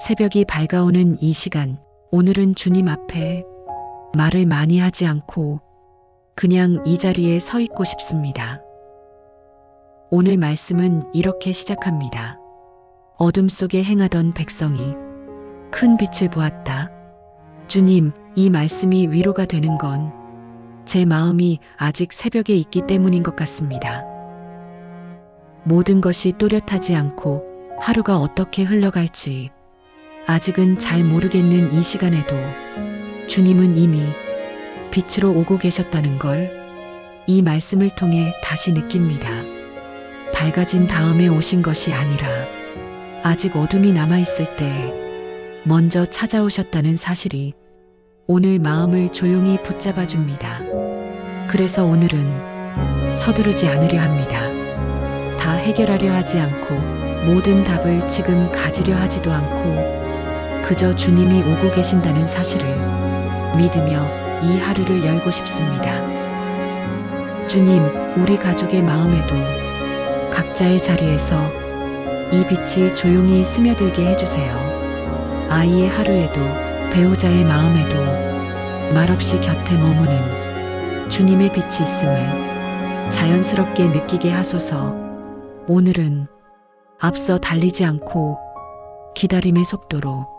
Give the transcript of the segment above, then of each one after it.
새벽이 밝아오는 이 시간, 오늘은 주님 앞에 말을 많이 하지 않고 그냥 이 자리에 서 있고 싶습니다. 오늘 말씀은 이렇게 시작합니다. 어둠 속에 행하던 백성이 큰 빛을 보았다. 주님, 이 말씀이 위로가 되는 건 제 마음이 아직 새벽에 있기 때문인 것 같습니다. 모든 것이 또렷하지 않고 하루가 어떻게 흘러갈지 아직은 잘 모르겠는 이 시간에도 주님은 이미 빛으로 오고 계셨다는 걸 이 말씀을 통해 다시 느낍니다. 밝아진 다음에 오신 것이 아니라 아직 어둠이 남아있을 때 먼저 찾아오셨다는 사실이 오늘 마음을 조용히 붙잡아 줍니다. 그래서 오늘은 서두르지 않으려 합니다. 다 해결하려 하지 않고 모든 답을 지금 가지려 하지도 않고 그저 주님이 오고 계신다는 사실을 믿으며 이 하루를 열고 싶습니다. 주님, 우리 가족의 마음에도 각자의 자리에서 이 빛이 조용히 스며들게 해주세요. 아이의 하루에도 배우자의 마음에도 말없이 곁에 머무는 주님의 빛이 있음을 자연스럽게 느끼게 하소서 오늘은 앞서 달리지 않고 기다림의 속도로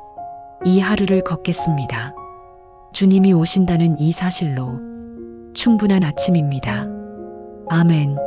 이 하루를 걷겠습니다. 주님이 오신다는 이 사실로 충분한 아침입니다. 아멘.